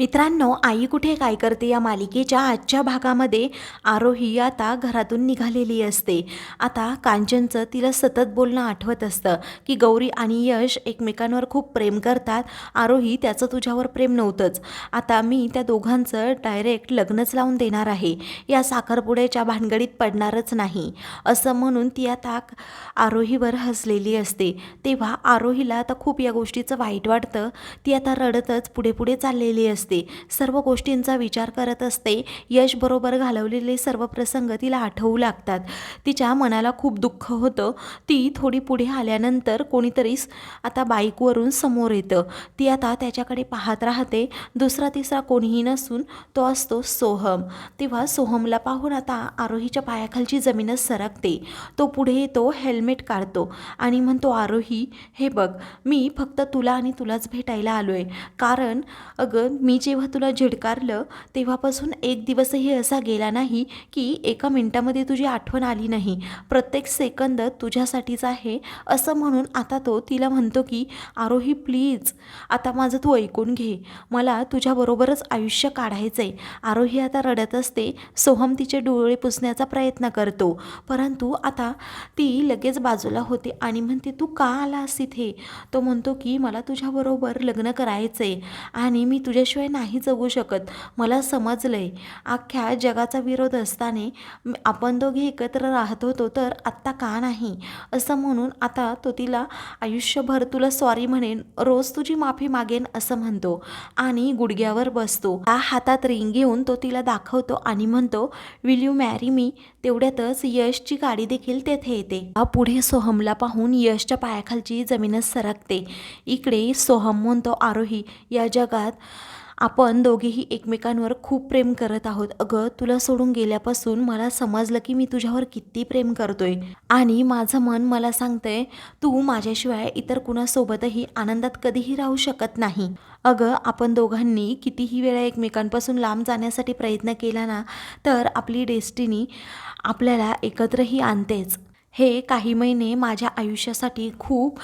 मित्रांनो आई कुठे काय करते या मालिकेच्या आजच्या भागामध्ये? आरोही आता घरातून निघालेली असते. आता कांचनचं तिला सतत बोलणं आठवत असतं की गौरी आणि यश एकमेकांवर खूप प्रेम करतात. आरोही त्याचं तुझ्यावर प्रेम नव्हतंच. आता मी त्या दोघांचं डायरेक्ट लग्नच लावून देणार आहे. या साखरपुड्याच्या भानगडीत पडणारच नाही. असं म्हणून ती आता आरोहीवर हसलेली असते. तेव्हा आरोहीला आता खूप या गोष्टीचं वाईट वाटतं. ती आता रडतच पुढे पुढे चाललेली असते. सर्व गोष्टींचा विचार करत असते. यशबरोबर घालवलेले सर्व प्रसंग तिला आठवू लागतात. तिच्या मनाला खूप दुःख होतं. ती थोडी पुढे आल्यानंतर कोणीतरी आता बाईकवरून समोर येतं. ती आता त्याच्याकडे पाहत राहते. दुसरा तिसरा कोणीही नसून तो असतो सोहम. तेव्हा सोहमला पाहून आता आरोहीच्या पायाखालची जमीनच सरकते. तो पुढे येतो हेल्मेट काढतो आणि म्हणतो आरोही हे बघ मी फक्त तुला आणि तुलाच भेटायला आलो आहे कारण अगं मी जेव्हा तुला झिडकारलं तेव्हापासून एक दिवसही असा गेला नाही की एका मिनटामध्ये तुझी आठवण आली नाही. प्रत्येक सेकंद तुझ्यासाठीच आहे असं म्हणून आता तो तिला म्हणतो की आरोही प्लीज आता माझं तू ऐकून घे. मला तुझ्याबरोबरच आयुष्य काढायचं आहे आरोही आता रडत असते सोहम तिचे डोळे पुसण्याचा प्रयत्न करतो. परंतु आता ती लगेच बाजूला होते आणि म्हणते तू का आलास इथे? तो म्हणतो की मला तुझ्याबरोबर लग्न करायचं आहे आणि मी तुझ्याशिवाय नाही जगू शकत. मला समजलं आहे अख्ख्या जगाचा विरोध असताना आपण दोघे एकत्र राहत होतो तर आत्ता का नाही? असं म्हणून आता तो तिला आयुष्यभर तुला सॉरी म्हणेन रोज तुझी माफी मागेन असं म्हणतो आणि गुडघ्यावर बसतो. हा हातात रिंग घेऊन तो तिला दाखवतो आणि म्हणतो विल यू मॅरी मी तेवढ्यातच यशची गाडी देखील तेथे येते. पुढे सोहमला पाहून यशच्या पायाखालची जमीनच सरकते. इकडे सोहम म्हणतो आरोही या जगात आपण दोघेही एकमेकांवर खूप प्रेम करत आहोत. अगं तुला सोडून गेल्यापासून मला समजलं की मी तुझ्यावर किती प्रेम करतोय. आणि माझं मन मला सांगतंय तू माझ्याशिवाय इतर कुणासोबतही आनंदात कधीही राहू शकत नाही. अगं आपण दोघांनी कितीही वेळा एकमेकांपासून लांब जाण्यासाठी प्रयत्न केला ना तर आपली डेस्टिनी आपल्याला एकत्रही आणतेच. हे काही महिने माझ्या आयुष्यासाठी खूप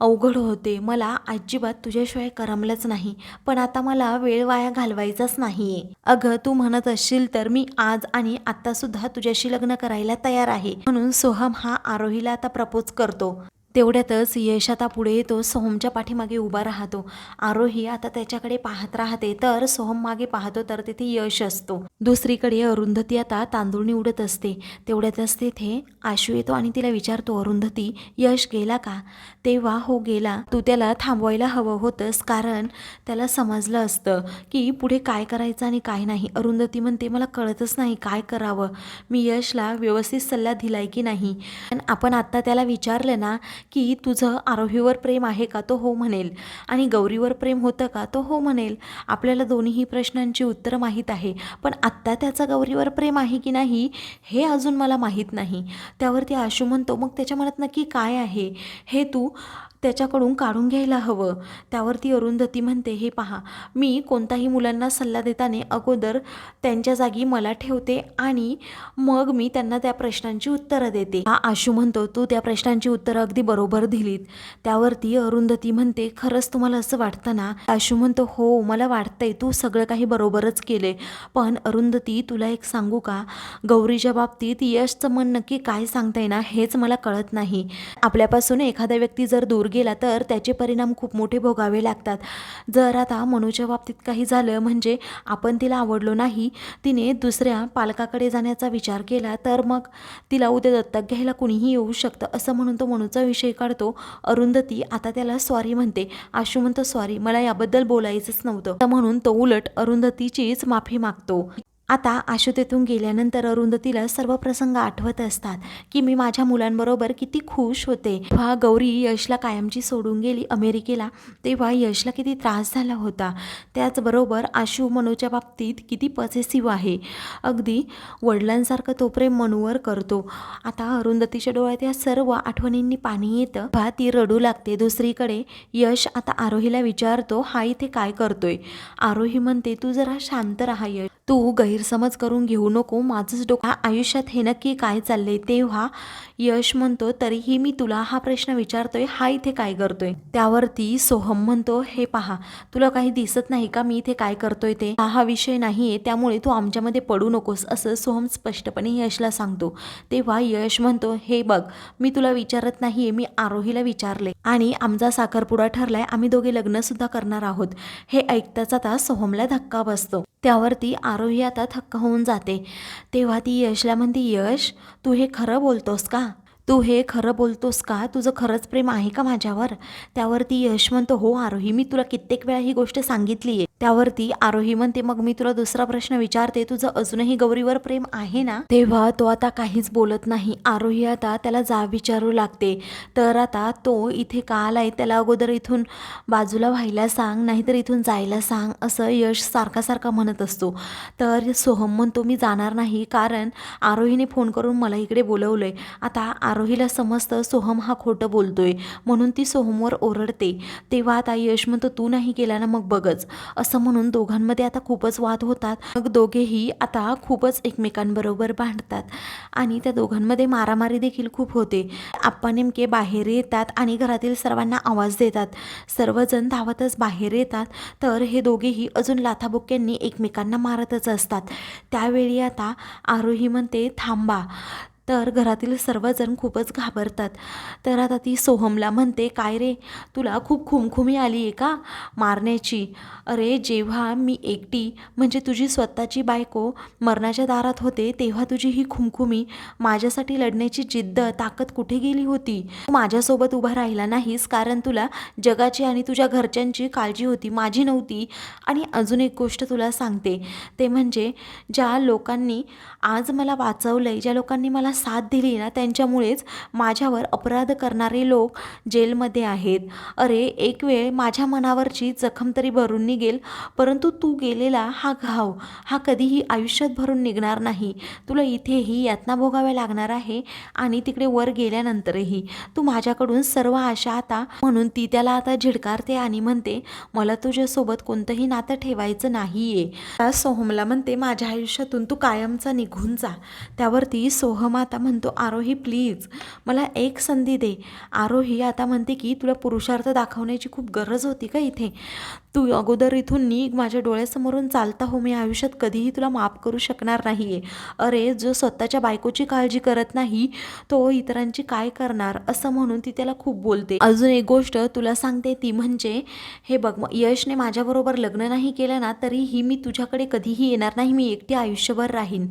अवघड होते. मला अजिबात तुझ्याशिवाय करमलंच नाही. पण आता मला वेळ वाया घालवायचाच नाहीये. अगं तू म्हणत असशील तर मी आज आणि आत्तासुद्धा तुझ्याशी लग्न करायला तयार आहे. म्हणून सोहम हा आरोहीला आता प्रपोज करतो. तेवढ्यातच यश आता पुढे येतो. सोहमच्या पाठीमागे उभा राहतो. आरोही आता त्याच्याकडे पाहत राहते. तर सोहम मागे पाहतो तर तिथे यश असतो. दुसरीकडे अरुंधती आता तांदूळ निवडत असते. तेवढ्यातच तिथे आशू येतो आणि तिला विचारतो अरुंधती यश गेला का? तेव्हा हो गेला. तू त्याला थांबवायला हवं होतंस कारण त्याला समजलं असतं की पुढे काय करायचं आणि काय नाही अरुंधती म्हणते मला कळतच नाही काय करावं. मी यशला व्यवस्थित सल्ला दिलाय की नाही. पण आपण आत्ता त्याला विचारलं ना की तुझं आरोहीवर प्रेम आहे का? तो हो म्हणेल. आणि गौरीवर प्रेम होतं का? तो हो म्हणेल. आपल्याला दोन्हीही प्रश्नांची उत्तरं माहीत आहे. पण आत्ता त्याचा गौरीवर प्रेम आहे की नाही हे अजून मला माहीत नाही. त्यावरती आशू म्हणतो मग त्याच्या मनात नक्की काय आहे? हे तू त्याच्याकडून काढून घ्यायला हवं. त्यावरती अरुंधती म्हणते हे पहा मी कोणताही मुलांना सल्ला देताना अगोदर त्यांच्या जागी मला ठेवते आणि मग मी त्यांना त्या प्रश्नांची उत्तरं देते. हा आशू म्हणतो तू त्या प्रश्नांची उत्तरं अगदी बरोबर दिलीत. त्यावरती अरुंधती म्हणते खरंच तुम्हाला असं वाटतं ना? आशू म्हणतो हो मला वाटतंय तू सगळं काही बरोबरच केले पण अरुंधती तुला एक सांगू का? गौरीच्या बाबतीत यशचं मन नक्की काय सांगताय ना हेच मला कळत नाही. आपल्यापासून एखादा व्यक्ती जर दूर गेला तर त्याचे परिणाम खूप मोठे भोगावे लागतात. जर आता मनूच्या बाबतीत काही झालं म्हणजे आपण तिला आवडलो नाही तिने दुसऱ्या पालकाकडे जाण्याचा विचार केला तर मग तिला उद्या दत्तक घ्यायला कुणीही येऊ शकतं असं म्हणून तो मनूचा विषय काढतो. अरुंधती आता त्याला सॉरी म्हणते. आशू म्हणतो सॉरी मला याबद्दल बोलायचंच नव्हतं. तर म्हणून तो उलट अरुंधतीचीच माफी मागतो. आता आशू तेथून गेल्यानंतर अरुंधतीला सर्व प्रसंग आठवत असतात की मी माझ्या मुलांबरोबर किती खुश होते. तेव्हा गौरी यशला कायमची सोडून गेली अमेरिकेला तेव्हा यशला किती त्रास झाला होता. त्याचबरोबर आशू मनूच्या बाबतीत किती पॉझेसिव्ह आहे. अगदी वडिलांसारखं तो प्रेम मनूवर करतो. आता अरुंधतीच्या डोळ्यात या सर्व आठवणींनी पाणी येतं. तेव्हा ती रडू लागते. दुसरीकडे यश आता आरोहीला विचारतो हा इथे काय करतोय? आरोही म्हणते तू जरा शांत राहा यश. तू गैरसमज करून घेऊ नको. माझंच डोकं आयुष्यात हे नक्की काय चाललंय तेव्हा यश म्हणतो तरीही मी तुला हा प्रश्न विचारतोय हा इथे काय करतोय? त्यावरती सोहम म्हणतो हे पहा तुला काही दिसत नाही का मी इथे काय करतोय ते? हा हा विषय नाहीये त्यामुळे तू आमच्यामध्ये पडू नकोस असं सोहम स्पष्टपणे यशला सांगतो. तेव्हा यश म्हणतो हे बघ मी तुला विचारत नाहीये मी आरोहीला विचारले आणि आमचा साखरपुडा ठरलाय आम्ही दोघे लग्न सुद्धा करणार आहोत. हे ऐकताच आता सोहमला धक्का बसतो. त्यावरती आरोही आता थक्क होऊन जाते. तेव्हा ती यशला म्हणते यश तू हे खरं बोलतोस का? तू हे खरं बोलतोस का? तुझं खरंच प्रेम आहे का माझ्यावर? त्यावरती यश म्हणतो हो आरोही मी तुला कित्येक वेळा ही गोष्ट सांगितली आहे त्यावरती आरोही म्हणते मग मी तुला दुसरा प्रश्न विचारते तुझं अजूनही गौरीवर प्रेम आहे ना? तेव्हा तो आता काहीच बोलत नाही. आरोही आता त्याला जा विचारू लागते. तर आता तो इथे का आलाय त्याला अगोदर इथून बाजूला व्हायला सांग नाहीतर इथून जायला सांग असं यश सारखा सारखा म्हणत असतो. तर सोहम म्हणतो मी जाणार नाही कारण आरोहीने फोन करून मला इकडे बोलवलंय. आता आरोहीला समजतं सोहम हा खोटं बोलतोय म्हणून ती सोहमवर ओरडते. तेव्हा आता यश म्हणतो तू नाही केला ना मग बघच. असं म्हणून दोघांमध्ये आता खूपच वाद होतात. मग दोघेही आता खूपच एकमेकांबरोबर भांडतात आणि त्या दोघांमध्ये मारामारी देखील खूप होते. आप्पा नेमके बाहेर येतात आणि घरातील सर्वांना आवाज देतात. सर्वजण धावतच बाहेर येतात. तर हे दोघेही अजून लाथाबुक्यांनी एकमेकांना मारतच असतात. त्यावेळी आता आरोही म्हणते थांबा. तर घरातील सर्वजण खूपच घाबरतात. तर आता ती सोहमला म्हणते काय रे तुला खूप खुमखुमी आली आहे का मारण्याची? अरे जेव्हा मी एकटी म्हणजे तुझी स्वतःची बायको मरणाच्या दारात होते तेव्हा तुझी ही खुमखुमी माझ्यासाठी लढण्याची जिद्द ताकद कुठे गेली होती? तू माझ्यासोबत उभा राहिला नाहीस कारण तुला जगाची आणि तुझ्या घरच्यांची काळजी होती माझी नव्हती. आणि अजून एक गोष्ट तुला सांगते. ते म्हणजे ज्या लोकांनी आज मला वाचवलं आहे ज्या लोकांनी मला साथ दिली ना त्यांच्यामुळेच माझ्यावर अपराध करणारे लोक जेलमध्ये आहेत. अरे एक वेळ माझ्या मनावरची जखम तरी भरून निघेल परंतु तू गेलेला हा घाव हा कधीही आयुष्यात भरून निघणार नाही. तुला इथेही यातना भोगाव्या लागणार आहे आणि तिकडे वर गेल्यानंतरही. तू माझ्याकडून सर्व आशा आता म्हणून ती त्याला आता झिडकारते आणि म्हणते मला तुझ्यासोबत कोणतंही नातं ठेवायचं नाहीये. सोहमला म्हणते माझ्या आयुष्यातून तू कायमचा निघून जा. त्यावरती सोहम आता म्हणतो आरोही प्लीज मला एक संधी दे. आरोही आता म्हणते की तुला पुरुषार्थ दाखवण्याची खूप गरज होती का इथे? तू अगोदर इथून निघ. माझ्या डोळ्यासमोरून चालता हो. मी आयुष्यात कधीही तुला माफ करू शकणार नाही आहे अरे जो स्वतःच्या बायकोची काळजी करत नाही तो इतरांची काय करणार? असं म्हणून ती त्याला खूप बोलते. अजून एक गोष्ट तुला सांगते ती म्हणजे हे बघ मग यशने माझ्याबरोबर लग्न नाही केलं ना तरीही मी तुझ्याकडे कधीही येणार नाही. मी एकटी आयुष्यभर राहीन.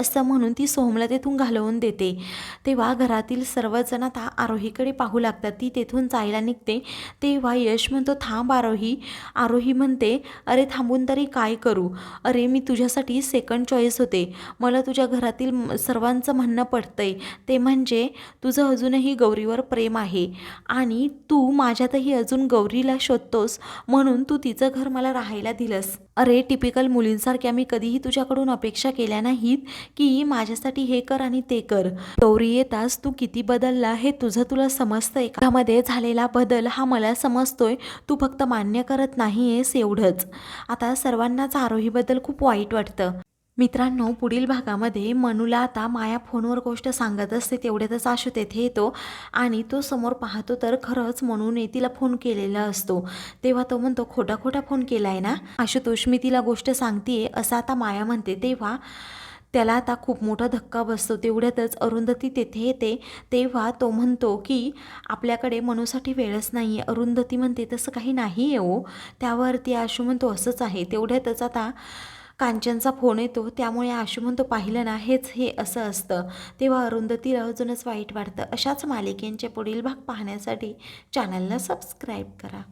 असं म्हणून ती सोहमला तेथून घालवून देते. तेव्हा घरातील सर्वजण आता आरोहीकडे पाहू लागतात. ती तेथून जायला निघते. तेव्हा यश म्हणतो थांब आरोही. आरोही म्हणते अरे थांबून तरी काय करू? अरे मी तुझ्यासाठी सेकंड चॉईस होते. मला तुझ्या घरातील म- सर्वांचं म्हणणं पडतंय ते म्हणजे तुझं अजूनही गौरीवर प्रेम आहे. आणि तू माझ्यातही अजून गौरीला शोधतोस. म्हणून तू तिचं घर मला राहायला दिलंस. अरे टिपिकल मुलींसारख्या मी कधीही तुझ्याकडून अपेक्षा केल्या नाहीत की माझ्यासाठी हे कर आणि ते कर. गौरी येतास तू किती बदलला हे तुझं तुला समजतंय का? त्यामध्ये झालेला बदल हा मला समजतोय. तू फक्त मान्य करत नाहीयेस एवढंच. आता सर्वांनाच आरोहीबद्दल खूप वाईट वाटतं. मित्रांनो पुढील भागामध्ये मनूला आता माया फोनवर गोष्ट सांगत असते तेवढ्यातच आशू तेथे येतो आणि तो समोर पाहतो तर खरंच मनूने तिला फोन केलेला असतो. तेव्हा तो म्हणतो खोटा खोटा फोन केलाय ना? आशुतोष मी तिला गोष्ट सांगतेय असं आता माया म्हणते. तेव्हा त्याला आता खूप मोठा धक्का बसतो. तेवढ्यातच अरुंधती तेथे येते. तेव्हा तो म्हणतो की आपल्याकडे मनूसाठी वेळच नाही आहे अरुंधती म्हणते तसं काही नाही आहे हो. त्यावरती आशू म्हणतो असंच आहे. तेवढ्यातच आता कांचनचा फोन येतो. त्यामुळे आशू म्हणतो पाहिलं ना हेच हे असं असतं. तेव्हा अरुंधतीला अजूनच वाईट वाटतं. अशाच मालिकेंचे पुढील भाग पाहण्यासाठी चॅनलला सबस्क्राईब करा.